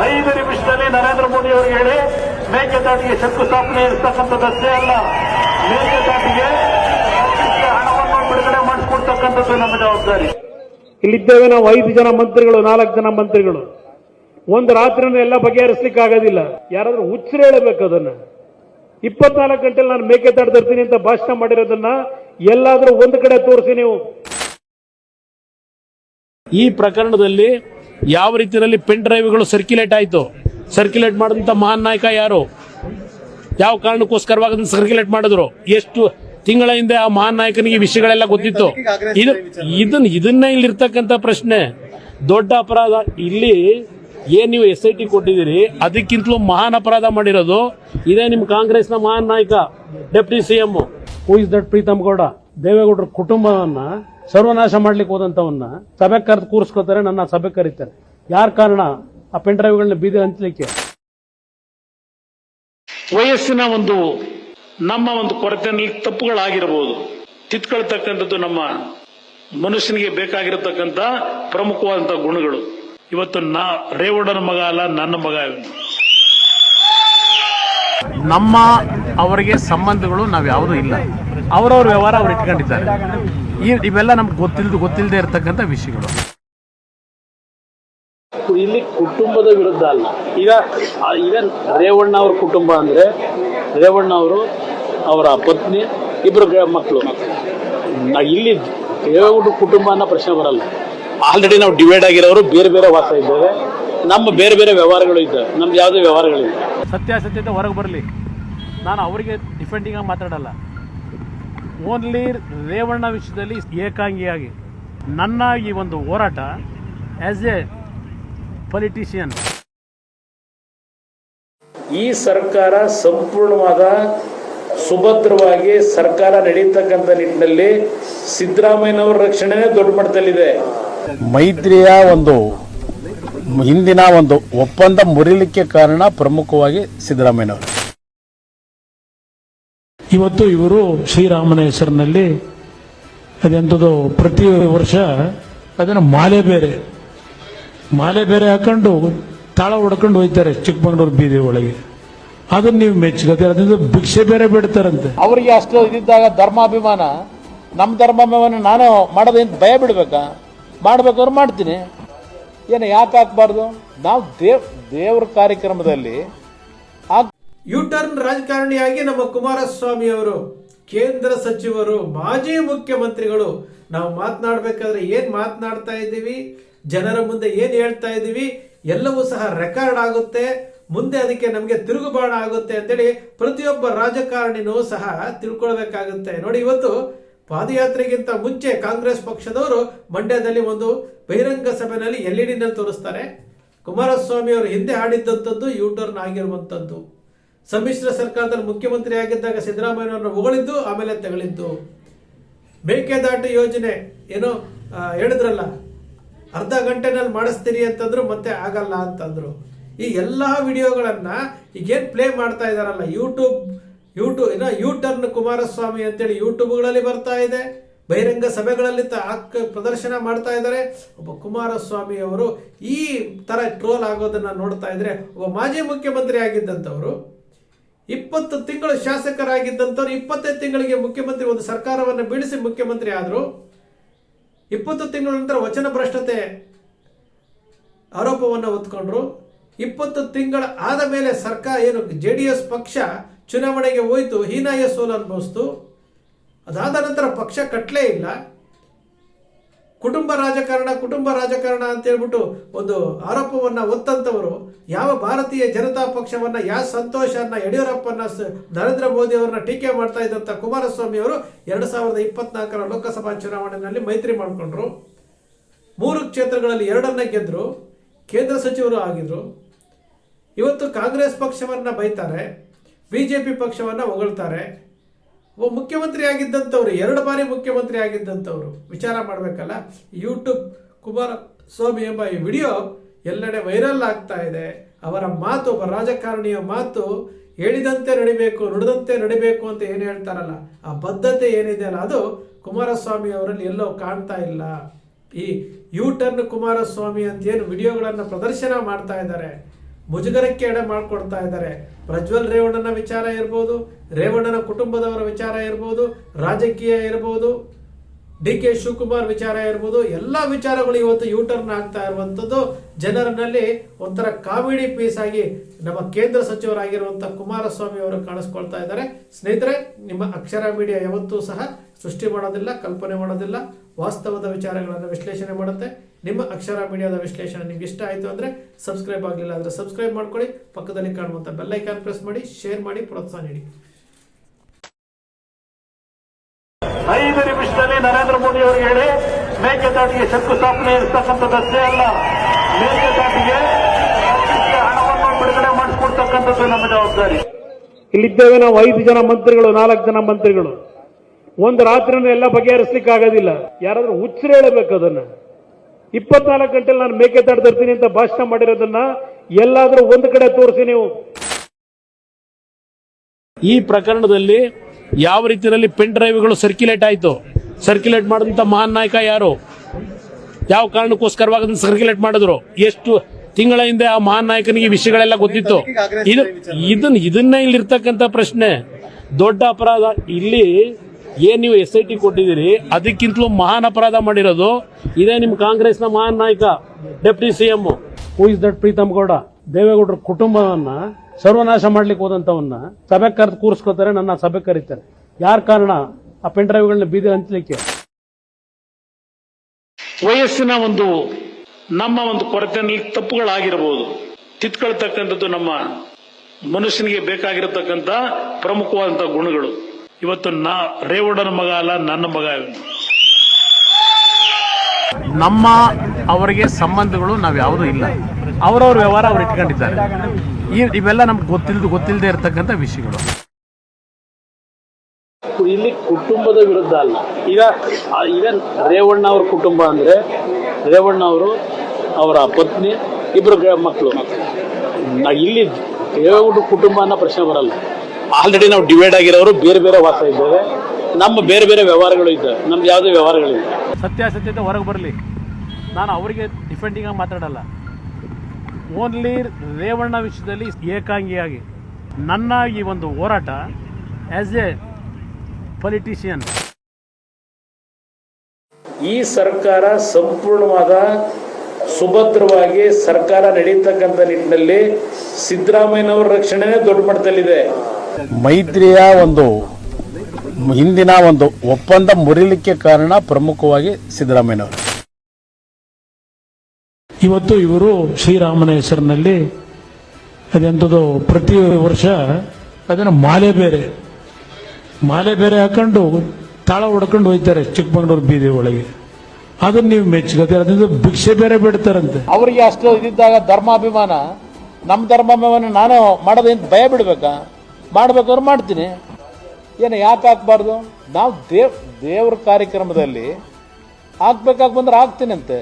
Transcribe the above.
ಐದು ನಿಮಿಷದಲ್ಲಿ ನರೇಂದ್ರ ಮೋದಿ ಅವರಿಗೆ ಹೇಳಿ ಮೇಕೆದಾಟಿಗೆ ಶಂಕುಸ್ಥಾಪನೆ ಇರ್ತಕ್ಕಂಥದ್ದಷ್ಟೇ ಅಲ್ಲ. ಮೇಕೆದಾಟಿಗೆ ಹಣವನ್ನು ಬಿಡುಗಡೆ ಮಾಡಿಸ್ಕೊಡ್ತಕ್ಕಂಥದ್ದು ನಮ್ಮ ಜವಾಬ್ದಾರಿ. ಇಲ್ಲಿದ್ದೇವೆ ನಾವು ಐದು ಜನ ಮಂತ್ರಿಗಳು ನಾಲ್ಕು ಜನ ಮಂತ್ರಿಗಳು. ಒಂದು ರಾತ್ರಿನ ಎಲ್ಲ ಬಗೆಹರಿಸ್ಲಿಕ್ಕೆ ಆಗೋದಿಲ್ಲ ಯಾರಾದ್ರೂ ಹುಚ್ಚರು ಹೇಳಬೇಕು ಅದನ್ನ. ಇಪ್ಪತ್ನಾಲ್ಕು ಗಂಟೆಲಿ ನಾನು ಮೇಕೆ ತರ್ತೀನಿ ಅಂತ ಭಾಷಣ ಮಾಡಿರೋದನ್ನ ಎಲ್ಲಾದರೂ ಒಂದು ಕಡೆ ತೋರಿಸಿ ನೀವು. ಈ ಪ್ರಕರಣದಲ್ಲಿ ಯಾವ ರೀತಿಯಲ್ಲಿ ಪೆನ್ ಡ್ರೈವ್ಗಳು ಸರ್ಕ್ಯುಲೇಟ್ ಆಯಿತು? ಸರ್ಕ್ಯುಲೇಟ್ ಮಾಡಿದಂಥ ಮಹಾನ್ ನಾಯಕ ಯಾರು? ಯಾವ ಕಾರಣಕ್ಕೋಸ್ಕರವಾಗಿ ಸರ್ಕ್ಯುಲೇಟ್ ಮಾಡಿದ್ರು? ಎಷ್ಟು ತಿಂಗಳ ಹಿಂದೆ ಆ ಮಹಾನ್ ನಾಯಕನಿಗೆ ವಿಷಯಗಳೆಲ್ಲ ಗೊತ್ತಿತ್ತು. ಇದು ಇದನ್ನ ಇದನ್ನೇ ಇಲ್ಲಿರ್ತಕ್ಕಂಥ ಪ್ರಶ್ನೆ. ದೊಡ್ಡ ಅಪರಾಧ. ಇಲ್ಲಿ ಏನ್ ನೀವು ಎಸ್ ಐ ಟಿ ಕೊಟ್ಟಿದ್ದೀರಿ? ಅದಕ್ಕಿಂತಲೂ ಮಹಾನ್ ಅಪರಾಧ ಮಾಡಿರೋದು ಇದೇ ನಿಮ್ಮ ಕಾಂಗ್ರೆಸ್ನ ಮಹಾನ್ ನಾಯಕ, deputy CM who is that Preetham Gowda? ದೇವೇಗೌಡರ ಕುಟುಂಬವನ್ನ ಸರ್ವನಾಶ ಮಾಡ್ಲಿಕ್ಕೆ ಹೋದಂಥವನ್ನ ಸಭೆ ಕರೆದು ಕೂರಿಸ್ಕೋತಾರೆ ನನ್ನ ಸಭೆ ಕರೀತಾರೆ. ಯಾರ ಕಾರಣ? ಆ ಪೆನ್ ಡ್ರೈವ್ಗಳನ್ನ ಬೀದಿ ಹಂಚಲಿಕ್ಕೆ. ವಯಸ್ಸಿನ ಒಂದು ನಮ್ಮ ಒಂದು ಕೊರತೆಯಲ್ಲಿ ತಪ್ಪುಗಳಾಗಿರಬಹುದು. ತಿತ್ಕೊಳ್ತಕ್ಕಂಥದ್ದು ನಮ್ಮ ಮನುಷ್ಯನಿಗೆ ಬೇಕಾಗಿರತಕ್ಕಂಥ ಪ್ರಮುಖವಾದಂತಹ ಗುಣಗಳು. ಇವತ್ತು ನಾ ರೇವಣ್ಣನ ಮಗ ಅಲ್ಲ ನನ್ನ ಮಗ. ನಮ್ಮ ಅವರಿಗೆ ಸಂಬಂಧಗಳು ನಾವು ಯಾವುದೂ ಇಲ್ಲ. ಅವರವ್ರ ವ್ಯವಹಾರ ಅವ್ರು ಇಟ್ಕೊಂಡಿದ್ದಾರೆ. ಈ ಇವೆಲ್ಲ ನಮ್ಗೆ ಗೊತ್ತಿಲ್ದು ಗೊತ್ತಿಲ್ಲದೆ ಇರತಕ್ಕಂಥ ವಿಷಯಗಳು. ಇಲ್ಲಿ ಕುಟುಂಬದ ವಿರುದ್ಧ ಅಲ್ಲ. ಈಗ ಈಗ ರೇವಣ್ಣ ಅವ್ರ ಕುಟುಂಬ ಅಂದ್ರೆ ರೇವಣ್ಣ ಅವರು ಅವರ ಪತ್ನಿ ಇಬ್ಬರು ಮಕ್ಕಳು ಇಲ್ಲಿ ದೇವೇಗೌಡ ಕುಟುಂಬ ಅನ್ನೋ ಪ್ರಶ್ನೆ ಬರಲ್ಲ. ಆಲ್ರೆಡಿ ನಾವು ಡಿವೈಡ್ ಆಗಿರೋರು ಬೇರೆ ಬೇರೆ ವಾಸ ಇದ್ದೇವೆ. ನಮ್ಮ ಬೇರೆ ಬೇರೆ ವ್ಯವಹಾರಗಳು ಇದ್ದಾವೆ. ನಮ್ದು ಯಾವುದೇ ವ್ಯವಹಾರಗಳಿಲ್ಲ. ಸತ್ಯಾಸತ್ಯತೆ ಹೊರಗೆ ಬರಲಿ. ನಾನು ಅವರಿಗೆ ಡಿಫೆಂಡಿಂಗ್ ಆಗಿ ಮಾತಾಡಲ್ಲ. ಓನ್ಲಿ ರೇವಣ್ಣ ವಿಷಯದಲ್ಲಿ ಏಕಾಂಗಿಯಾಗಿ. ನನ್ನ ಈ ಒಂದು ಹೋರಾಟ ಆಸ್ ಎ ಪೊಲಿಟಿಷಿಯನ್ ಈ ಸರ್ಕಾರ ಸಂಪೂರ್ಣವಾದ ಸುಭದ್ರವಾಗಿ ಸರ್ಕಾರ ನಡೀತಕ್ಕಂಥ ನಿಟ್ಟಿನಲ್ಲಿ ಸಿದ್ದರಾಮಯ್ಯನವರ ರಕ್ಷಣೆ ದೊಡ್ಡ ಮಟ್ಟದಲ್ಲಿದೆ. ಮೈತ್ರಿಯ ಒಂದು ಹಿಂದಿನ ಒಂದು ಒಪ್ಪಂದ ಮುರಿಲಿಕ್ಕೆ ಕಾರಣ ಪ್ರಮುಖವಾಗಿ ಸಿದ್ದರಾಮಯ್ಯನವರು. ಇವತ್ತು ಇವರು ಶ್ರೀರಾಮನ ಹೆಸರಿನಲ್ಲಿ ಅದೆಂಥದ್ದು ಪ್ರತಿ ವರ್ಷ ಅದನ್ನು ಮಾಲೆ ಬೇರೆ. ಮಾಲೆ ಬೇರೆ ಹಾಕೊಂಡು ತಾಳ ಹೊಡ್ಕೊಂಡು ಹೋಯ್ತಾರೆ ಚಿಕ್ಕಮಂಗ್ಳೂರು ಬೀದಿ ಒಳಗೆ. ಅದನ್ನ ನೀವು ಮೆಚ್ಚುಗತ್ತೆ ಅದರಿಂದ ಭಿಕ್ಷೆ ಬೇರೆ ಬಿಡ್ತಾರಂತೆ. ಅವರಿಗೆ ಅಷ್ಟು ಇದ್ದಾಗ ಧರ್ಮಾಭಿಮಾನ, ನಮ್ಮ ಧರ್ಮಾಭಿಮಾನ ನಾನು ಮಾಡೋದೇನು ಭಯ ಬಿಡ್ಬೇಕಾ? ಮಾಡ್ಬೇಕಾದ್ರೆ ಮಾಡ್ತೀನಿ. ಏನು ಯಾಕೆ ಹಾಕ್ಬಾರ್ದು? ನಾವು ದೇವ್, ದೇವ್ರ ಕಾರ್ಯಕ್ರಮದಲ್ಲಿ ಯು ಟರ್ನ್ ರಾಜಕಾರಣಿಯಾಗಿ ನಮ್ಮ ಕುಮಾರಸ್ವಾಮಿ ಅವರು, ಕೇಂದ್ರ ಸಚಿವರು, ಮಾಜಿ ಮುಖ್ಯಮಂತ್ರಿಗಳು, ನಾವು ಮಾತನಾಡಬೇಕಾದ್ರೆ ಏನ್ ಮಾತನಾಡ್ತಾ ಇದ್ದೀವಿ? ಜನರ ಮುಂದೆ ಏನ್ ಹೇಳ್ತಾ ಇದ್ದೀವಿ? ಎಲ್ಲವೂ ಸಹ ರೆಕಾರ್ಡ್ ಆಗುತ್ತೆ. ಮುಂದೆ ಅದಕ್ಕೆ ನಮಗೆ ತಿರುಗುಬಾಣ ಆಗುತ್ತೆ ಅಂತೇಳಿ ಪ್ರತಿಯೊಬ್ಬ ರಾಜಕಾರಣಿನೂ ಸಹ ತಿಳ್ಕೊಳ್ಬೇಕಾಗುತ್ತೆ. ನೋಡಿ, ಇವತ್ತು ಪಾದಯಾತ್ರೆಗಿಂತ ಮುಂಚೆ ಕಾಂಗ್ರೆಸ್ ಪಕ್ಷದವರು ಮಂಡ್ಯದಲ್ಲಿ ಒಂದು ಬಹಿರಂಗ ಸಭೆಯಲ್ಲಿ ಎಲ್ ಇ ಡಿನಲ್ಲಿ ತೋರಿಸ್ತಾರೆ. ಕುಮಾರಸ್ವಾಮಿ ಅವರು ಹಿಂದೆ ಆಡಿದ್ದಂಥದ್ದು ಯೂಟರ್ನ್ ಆಗಿರುವಂಥದ್ದು. ಸಮ್ಮಿಶ್ರ ಸರ್ಕಾರದಲ್ಲಿ ಮುಖ್ಯಮಂತ್ರಿ ಆಗಿದ್ದಾಗ ಸಿದ್ದರಾಮಯ್ಯನವರನ್ನು ಹೊಗಳಿದ್ದು, ಆಮೇಲೆ ತೆಗಳಿದ್ದು. ಮೇಕೆದಾಟು ಯೋಜನೆ ಏನೋ ಹೇಳಿದ್ರಲ್ಲ, ಅರ್ಧ ಗಂಟೆನಲ್ಲಿ ಮಾಡಿಸ್ತೀರಿ ಅಂತಂದ್ರು ಮತ್ತೆ ಆಗಲ್ಲ ಅಂತಂದ್ರು. ಈ ಎಲ್ಲ ವಿಡಿಯೋಗಳನ್ನ ಈಗೇನು ಪ್ಲೇ ಮಾಡ್ತಾ ಇದಾರಲ್ಲ, ಯೂಟ್ಯೂಬ್ ಯೂಟ್ಯೂಬ್ ಏನೋ, ಯೂಟರ್ನ್ ಕುಮಾರಸ್ವಾಮಿ ಅಂತೇಳಿ ಯೂಟ್ಯೂಬ್ಗಳಲ್ಲಿ ಬರ್ತಾ ಇದೆ. ಬಹಿರಂಗ ಸಭೆಗಳಲ್ಲಿ ಹಾಕ್- ಪ್ರದರ್ಶನ ಮಾಡ್ತಾ ಇದ್ದಾರೆ ಒಬ್ಬ ಕುಮಾರಸ್ವಾಮಿ ಅವರು ಈ ತರ ಟ್ರೋಲ್ ಆಗೋದನ್ನ ನೋಡ್ತಾ ಇದ್ರೆ, ಒಬ್ಬ ಮಾಜಿ ಮುಖ್ಯಮಂತ್ರಿ ಆಗಿದ್ದಂಥವ್ರು ಇಪ್ಪತ್ತು ತಿಂಗಳು ಶಾಸಕರಾಗಿದ್ದಂಥವ್ರು ಇಪ್ಪತ್ತೈದು ತಿಂಗಳಿಗೆ ಮುಖ್ಯಮಂತ್ರಿ ಒಂದು ಸರ್ಕಾರವನ್ನು ಬೀಳಿಸಿ ಮುಖ್ಯಮಂತ್ರಿ ಆದರು, ಇಪ್ಪತ್ತು ತಿಂಗಳ ನಂತರ ವಚನ ಭ್ರಷ್ಟತೆ ಆರೋಪವನ್ನು ಹೊತ್ಕೊಂಡ್ರು. ಇಪ್ಪತ್ತು ತಿಂಗಳ ಆದ ಮೇಲೆ ಸರ್ಕಾರ ಏನು ಜೆ ಡಿ ಎಸ್ ಪಕ್ಷ ಚುನಾವಣೆಗೆ ಹೋಯ್ತು, ಹೀನಾಯ ಸೋಲು ಅನುಭವಿಸ್ತು. ಅದಾದ ನಂತರ ಪಕ್ಷ ಕಟ್ಟಲೇ ಇಲ್ಲ. ಕುಟುಂಬ ರಾಜಕಾರಣ ಕುಟುಂಬ ರಾಜಕಾರಣ ಅಂತ ಹೇಳ್ಬಿಟ್ಟು ಒಂದು ಆರೋಪವನ್ನ ಹೊತ್ತಂತವರು, ಯಾವ ಭಾರತೀಯ ಜನತಾ ಪಕ್ಷವನ್ನ ಯಾವ ಸಂತೋಷನ್ನ ಯಡಿಯೂರಪ್ಪನ ನರೇಂದ್ರ ಮೋದಿ ಅವರನ್ನ ಟೀಕೆ ಮಾಡ್ತಾ ಇದ್ದಂತ ಕುಮಾರಸ್ವಾಮಿ ಅವರು ಎರಡು ಸಾವಿರದ ಇಪ್ಪತ್ನಾಲ್ಕರ ಲೋಕಸಭಾ ಚುನಾವಣೆಯಲ್ಲಿ ಮೈತ್ರಿ ಮಾಡಿಕೊಂಡ್ರು. ಮೂರು ಕ್ಷೇತ್ರಗಳಲ್ಲಿ ಎರಡನ್ನ ಗೆದ್ರು, ಕೇಂದ್ರ ಸಚಿವರು ಆಗಿದ್ರು. ಇವತ್ತು ಕಾಂಗ್ರೆಸ್ ಪಕ್ಷವನ್ನ ಬೈತಾರೆ, ಬಿಜೆಪಿ ಪಕ್ಷವನ್ನ ಹೊಗಳ್ತಾರೆ. ಒಬ್ಬ ಮುಖ್ಯಮಂತ್ರಿ ಆಗಿದ್ದಂಥವ್ರು ಎರಡು ಬಾರಿ ಮುಖ್ಯಮಂತ್ರಿ ಆಗಿದ್ದಂಥವ್ರು ವಿಚಾರ ಮಾಡಬೇಕಲ್ಲ? ಯೂಟ್ಯೂಬ್ ಕುಮಾರಸ್ವಾಮಿ ಎಂಬ ಈ ವಿಡಿಯೋ ಎಲ್ಲೆಡೆ ವೈರಲ್ ಆಗ್ತಾ ಇದೆ. ಅವರ ಮಾತು, ಒಬ್ಬ ರಾಜಕಾರಣಿಯ ಮಾತು ಹೇಳಿದಂತೆ ನಡಿಬೇಕು, ನುಡಿದಂತೆ ನಡಿಬೇಕು ಅಂತ ಏನು ಹೇಳ್ತಾರಲ್ಲ? ಆ ಬದ್ಧತೆ ಏನಿದೆ ಅಲ್ಲ, ಅದು ಕುಮಾರಸ್ವಾಮಿ ಅವರಲ್ಲಿ ಎಲ್ಲೋ ಕಾಣ್ತಾ ಇಲ್ಲ. ಈ ಯೂ ಟರ್ನ್ ಕುಮಾರಸ್ವಾಮಿ ಅಂತ ಏನು ವಿಡಿಯೋಗಳನ್ನು ಪ್ರದರ್ಶನ ಮಾಡ್ತಾ ಇದ್ದಾರೆ. ಮುಜುಗರಕ್ಕೆ ಎಡೆ ಮಾಡಿಕೊಡ್ತಾ ಇದ್ದಾರೆ. ಪ್ರಜ್ವಲ್ ರೇವಣ್ಣನ ವಿಚಾರ ಇರ್ಬೋದು, ರೇವಣ್ಣನ ಕುಟುಂಬದವರ ವಿಚಾರ ಇರ್ಬೋದು, ರಾಜಕೀಯ ಇರ್ಬೋದು ಡಿ ಕೆ ಶಿವಕುಮಾರ್ ವಿಚಾರ ಇರ್ಬೋದು, ಎಲ್ಲ ವಿಚಾರಗಳು ಇವತ್ತು ಯೂಟರ್ನ್ ಆಗ್ತಾ ಇರುವಂತದ್ದು ಜನರಲ್ಲಿ ಒಂಥರ ಕಾಮಿಡಿ ಪೀಸ್ ಆಗಿ ನಮ್ಮ ಕೇಂದ್ರ ಸಚಿವರಾಗಿರುವಂಥ ಕುಮಾರಸ್ವಾಮಿ ಅವರು ಕಾಣಿಸ್ಕೊಳ್ತಾ ಇದ್ದಾರೆ. ಸ್ನೇಹಿತರೆ, ನಿಮ್ಮ ಅಕ್ಷರ ಮೀಡಿಯಾ ಯಾವತ್ತೂ ಸಹ ಸೃಷ್ಟಿ ಮಾಡೋದಿಲ್ಲ, ಕಲ್ಪನೆ ಮಾಡೋದಿಲ್ಲ. ವಾಸ್ತವದ ವಿಚಾರಗಳನ್ನು ವಿಶ್ಲೇಷಣೆ ಮಾಡುತ್ತೆ. ನಿಮ್ಮ ಅಕ್ಷರ ಮೀಡಿಯಾದ ವಿಶ್ಲೇಷಣೆ ನಿಮ್ಗೆ ಇಷ್ಟ ಆಯಿತು ಅಂದರೆ ಸಬ್ಸ್ಕ್ರೈಬ್ ಆಗಲಿಲ್ಲ ಅಂದ್ರೆ ಸಬ್ಸ್ಕ್ರೈಬ್ ಮಾಡ್ಕೊಳ್ಳಿ. ಪಕ್ಕದಲ್ಲಿ ಕಾಣುವಂಥ ಬೆಲ್ಲೈಕಾನ್ ಪ್ರೆಸ್ ಮಾಡಿ ಶೇರ್ ಮಾಡಿ ಪ್ರೋತ್ಸಾಹ ನೀಡಿ. ಐದು ನಿಮಿಷದಲ್ಲಿ ನರೇಂದ್ರ ಮೋದಿ ಅವರು ಹೇಳಿ ಮೇಕೆದಾಟಿಗೆ ಶಂಕುಸ್ಥಾಪನೆ ಇರ್ತಕ್ಕಂಥದ್ದಷ್ಟೇ ಅಲ್ಲ. ಮೇಕೆದಾಟಿಗೆ ಹಣವನ್ನು ಬಿಡುಗಡೆ ಮಾಡಿಸ್ಕೊಡ್ತಕ್ಕಂಥದ್ದು ನಮ್ಮ ಜವಾಬ್ದಾರಿ. ಇಲ್ಲಿದ್ದೇವೆ ನಾವು ಐದು ಜನ ಮಂತ್ರಿಗಳು ನಾಲ್ಕು ಜನ ಮಂತ್ರಿಗಳು. ಒಂದು ರಾತ್ರಿನ ಎಲ್ಲ ಬಗೆಹರಿಸ್ಲಿಕ್ಕೆ ಆಗೋದಿಲ್ಲ ಯಾರಾದ್ರೂ ಹುಚ್ಚರು ಹೇಳಬೇಕು ಅದನ್ನ. ಇಪ್ಪತ್ನಾಲ್ಕು ಗಂಟೆ ನಾನು ಮೇಕೆ ತರ್ತೀನಿ ಅಂತ ಭಾಷಣ ಮಾಡಿರೋದನ್ನ ಎಲ್ಲಾದ್ರೂ ಒಂದು ಕಡೆ ತೋರಿಸಿ ನೀವು. ಈ ಪ್ರಕರಣದಲ್ಲಿ ಯಾವ ರೀತಿಯಲ್ಲಿ ಪೆನ್ ಡ್ರೈವ್ಗಳು ಸರ್ಕ್ಯುಲೇಟ್ ಆಯಿತು? ಸರ್ಕ್ಯುಲೇಟ್ ಮಾಡಿದಂಥ ಮಹಾನ್ ನಾಯಕ ಯಾರು? ಯಾವ ಕಾರಣಕ್ಕೋಸ್ಕರವಾಗಿ ಅದನ್ನು ಸರ್ಕ್ಯುಲೇಟ್ ಮಾಡಿದ್ರು? ಎಷ್ಟು ತಿಂಗಳ ಹಿಂದೆ ಆ ಮಹಾನ್ ನಾಯಕನಿಗೆ ವಿಷಯಗಳೆಲ್ಲ ಗೊತ್ತಿತ್ತು. ಇದು ಇದನ್ನ ಇದನ್ನೇ ಇಲ್ಲಿರ್ತಕ್ಕಂಥ ಪ್ರಶ್ನೆ. ದೊಡ್ಡ ಅಪರಾಧ. ಇಲ್ಲಿ ಏನ್ ನೀವು ಎಸ್ ಐ ಟಿ ಕೊಟ್ಟಿದ್ದೀರಿ, ಅದಕ್ಕಿಂತಲೂ ಮಹಾನ್ ಅಪರಾಧ ಮಾಡಿರೋದು ಇದೇ ನಿಮ್ಮ ಕಾಂಗ್ರೆಸ್ನ ಮಹಾನ್ ನಾಯಕ, deputy CM. Who is that Preetham Gowda? ದೇವೇಗೌಡರ ಕುಟುಂಬವನ್ನ ಸರ್ವನಾಶ ಮಾಡ್ಲಿಕ್ಕೆ ಹೋದಂತವನ್ನ ಸಭೆ ಕರೆದು ಕೂರಿಸ್ಕೊತಾರೆ ನನ್ನ ಸಭೆ ಕರೀತಾರೆ. ಯಾರ ಕಾರಣ? ಆ ಪೆನ್ ಡ್ರೈವ್ಗಳನ್ನ ಬೀದಿ ಹಂಚಲಿಕ್ಕೆ. ವಯಸ್ಸಿನ ಒಂದು, ನಮ್ಮ ಒಂದು ಕೊರತೆಯಲ್ಲಿ ತಪ್ಪುಗಳಾಗಿರಬಹುದು ತಿತ್ಕೊಳ್ತಕ್ಕಂಥದ್ದು ನಮ್ಮ ಮನುಷ್ಯನಿಗೆ ಬೇಕಾಗಿರತಕ್ಕಂಥ ಪ್ರಮುಖವಾದಂತಹ ಗುಣಗಳು. ಇವತ್ತು ನಾ ರೇವಣ್ಣನ ಮಗ ಅಲ್ಲ ನನ್ನ ಮಗ. ನಮ್ಮ ಅವರಿಗೆ ಸಂಬಂಧಗಳು ನಾವು ಯಾವುದೂ ಇಲ್ಲ. ಅವರವ್ರ ವ್ಯವಹಾರ ಅವ್ರು ಇಟ್ಕೊಂಡಿದ್ದಾರೆ. ಈ ಇವೆಲ್ಲ ನಮ್ಗೆ ಗೊತ್ತಿಲ್ದು ಗೊತ್ತಿಲ್ಲದೆ ಇರತಕ್ಕಂಥ ವಿಷಯಗಳು. ಇಲ್ಲಿ ಕುಟುಂಬದ ವಿರುದ್ಧ ಅಲ್ಲ. ಈಗ ಈಗ ರೇವಣ್ಣ ಅವ್ರ ಕುಟುಂಬ ಅಂದ್ರೆ ರೇವಣ್ಣ ಅವರು ಅವರ ಪತ್ನಿ ಇಬ್ಬರು ಮಕ್ಕಳು ನಾ- ಇಲ್ಲಿ ದೇವಗುಡ್ಡ ಕುಟುಂಬ ಅನ್ನೋ ಪ್ರಶ್ನೆ ಬರಲ್ಲ. ಆಲ್ರೆಡಿ ನಾವು ಡಿವೈಡ್ ಆಗಿರೋರು ಬೇರೆ ಬೇರೆ ವಾಸ ಇದ್ದೇವೆ. ನಮ್ಮ ಬೇರೆ ಬೇರೆ ವ್ಯವಹಾರಗಳು ಇದ್ದಾವೆ ನಮ್ದು ಯಾವುದೇ ವ್ಯವಹಾರಗಳಿಲ್ಲ. ಸತ್ಯಾಸತ್ಯತೆ ಹೊರಗೆ ಬರಲಿ. ನಾನು ಅವರಿಗೆ ಡಿಫೆಂಡಿಂಗ್ ಆಗಿ ಮಾತಾಡಲ್ಲ. ಓನ್ಲಿ ರೇವಣ್ಣ ವಿಷಯದಲ್ಲಿ ಏಕಾಂಗಿಯಾಗಿ. ನನ್ನ ಈ ಒಂದು ಹೋರಾಟ ಆಸ್ ಎ ಪೊಲಿಟಿಷಿಯನ್ ಈ ಸರ್ಕಾರ ಸಂಪೂರ್ಣವಾದ ಸುಭದ್ರವಾಗಿ ಸರ್ಕಾರ ನಡೀತಕ್ಕಂಥ ನಿಟ್ಟಿನಲ್ಲಿ ಸಿದ್ದರಾಮಯ್ಯನವರ ರಕ್ಷಣೆನೇ ದೊಡ್ಡ ಮಟ್ಟದಲ್ಲಿದೆ. ಮೈತ್ರಿಯ ಒಂದು ಹಿಂದಿನ ಒಂದು ಒಪ್ಪಂದ ಮುರಿಲಿಕ್ಕೆ ಕಾರಣ ಪ್ರಮುಖವಾಗಿ ಸಿದ್ದರಾಮಯ್ಯನವರು. ಇವತ್ತು ಇವರು ಶ್ರೀರಾಮನ ಹೆಸರಿನಲ್ಲಿ ಅದೆಂಥದ್ದು ಪ್ರತಿ ವರ್ಷ ಅದನ್ನು ಮಾಲೆ ಬೇರೆ ಮಾಲೆ ಬೇರೆ ಹಾಕೊಂಡು ತಾಳ ಹೊಡ್ಕೊಂಡು ಹೋಯ್ತಾರೆ ಚಿಕ್ಕಮಂಗ್ಳೂರು ಬೀದಿ ಒಳಗೆ. ಅದನ್ನ ನೀವು ಮೆಚ್ಚುಗತ್ತೆ ಅದರಿಂದ ಭಿಕ್ಷೆ ಬೇರೆ ಬಿಡ್ತಾರಂತೆ. ಅವರಿಗೆ ಅಷ್ಟು ಇದ್ದಾಗ ಧರ್ಮಾಭಿಮಾನ ನಮ್ಮ ಧರ್ಮಾಭಿಮಾನ ನಾನು ಮಾಡೋದೇನು ಭಯ ಬಿಡ್ಬೇಕಾ? ಮಾಡ್ಬೇಕಾದ್ರೆ ಮಾಡ್ತೀನಿ. ಏನು ಯಾಕೆ ಹಾಕ್ಬಾರ್ದು? ನಾವು ದೇವ್ ದೇವ್ರ ಕಾರ್ಯಕ್ರಮದಲ್ಲಿ ಹಾಕ್ಬೇಕಾಗಿ ಬಂದ್ರೆ ಹಾಕ್ತೀನಂತೆ.